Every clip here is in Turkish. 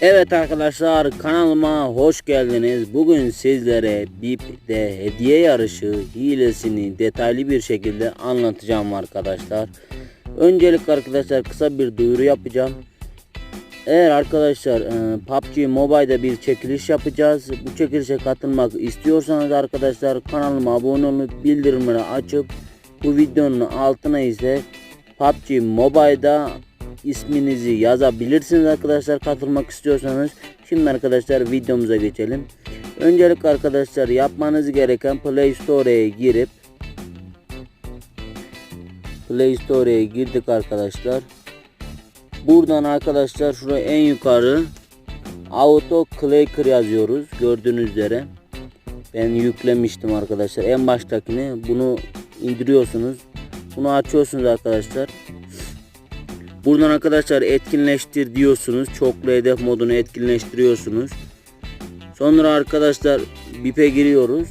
Evet arkadaşlar kanalıma hoş geldiniz. Bugün sizlere BIP'de hediye yarışı hilesini detaylı bir şekilde anlatacağım arkadaşlar. Öncelikle arkadaşlar kısa bir duyuru yapacağım. Eğer arkadaşlar e, PUBG Mobile'da bir çekiliş yapacağız. Bu çekilişe katılmak istiyorsanız arkadaşlar kanalıma abone olup bildirimleri açıp bu videonun altına ise PUBG Mobile'da isminizi yazabilirsiniz arkadaşlar katılmak istiyorsanız. Şimdi arkadaşlar videomuza geçelim. Öncelikle arkadaşlar yapmanız gereken Play Store'ya girip Play Store'ya girdik arkadaşlar. Buradan arkadaşlar şuraya en yukarı Auto Clicker yazıyoruz. Gördüğünüz üzere. Ben yüklemiştim arkadaşlar. En baştakini bunu indiriyorsunuz. Bunu açıyorsunuz arkadaşlar. Buradan arkadaşlar etkinleştir diyorsunuz. Çoklu hedef modunu etkinleştiriyorsunuz. Sonra arkadaşlar BIP'e giriyoruz.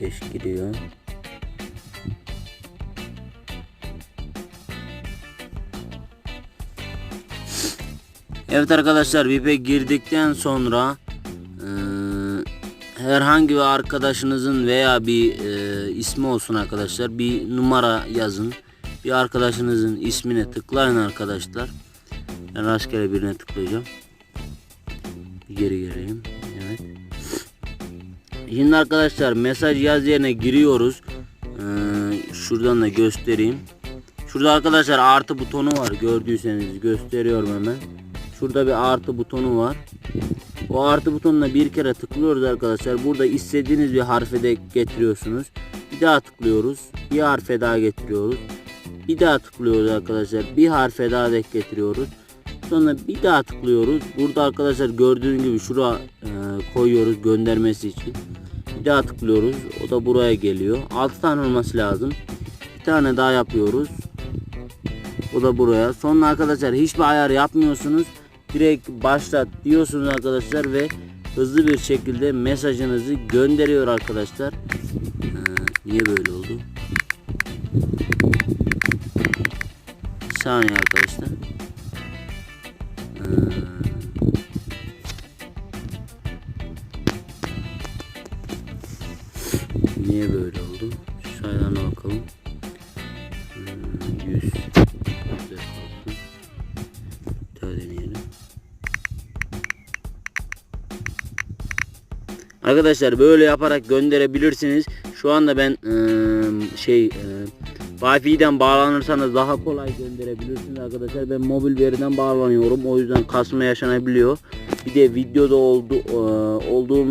Beş giriyor. Evet arkadaşlar VIP'e girdikten sonra e, herhangi bir arkadaşınızın veya bir e, ismi olsun arkadaşlar bir numara yazın. Bir arkadaşınızın ismine tıklayın arkadaşlar. Ben rastgele birine tıklayacağım. Bir geri geleyim. Evet. Şimdi arkadaşlar mesaj yaz yerine giriyoruz. Ee, şuradan da göstereyim. Şurada arkadaşlar artı butonu var gördüyseniz gösteriyorum hemen. Şurada bir artı butonu var. O artı butonuna bir kere tıklıyoruz arkadaşlar. Burada istediğiniz bir harfe de getiriyorsunuz. Bir daha tıklıyoruz. Bir harfe daha getiriyoruz. Bir daha tıklıyoruz arkadaşlar. Bir harfe daha denk getiriyoruz. Sonra bir daha tıklıyoruz. Burada arkadaşlar gördüğünüz gibi şura e, koyuyoruz göndermesi için. Bir daha tıklıyoruz. O da buraya geliyor. 6 tane olması lazım. Bir tane daha yapıyoruz. O da buraya. Sonra arkadaşlar hiçbir ayar yapmıyorsunuz. Direkt başlat diyorsunuz arkadaşlar ve hızlı bir şekilde mesajınızı gönderiyor arkadaşlar. Ee, niye böyle oldu? Bir saniye arkadaşlar. Ee, niye böyle oldu? Sayılarına bakalım. Hmm, 100 Arkadaşlar böyle yaparak gönderebilirsiniz. Şu anda ben eee, şey eee Wi-Fi'den bağlanırsanız daha kolay gönderebilirsiniz arkadaşlar. Ben mobil veriden bağlanıyorum. O yüzden kasma yaşanabiliyor. Bir de videoda oldu eee, olduğum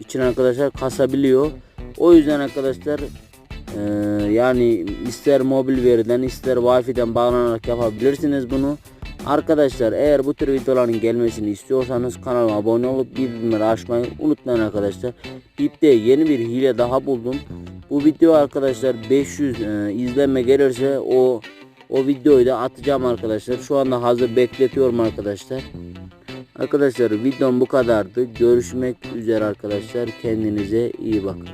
için arkadaşlar kasabiliyor. O yüzden arkadaşlar eee, yani ister mobil veriden ister Wi-Fi'den bağlanarak yapabilirsiniz bunu. Arkadaşlar eğer bu tür videoların gelmesini istiyorsanız kanalıma abone olup bildirimleri açmayı unutmayın arkadaşlar. İpte yeni bir hile daha buldum. Bu video arkadaşlar 500 e, izlenme gelirse o o videoyu da atacağım arkadaşlar. Şu anda hazır bekletiyorum arkadaşlar. Arkadaşlar videom bu kadardı. Görüşmek üzere arkadaşlar. Kendinize iyi bakın.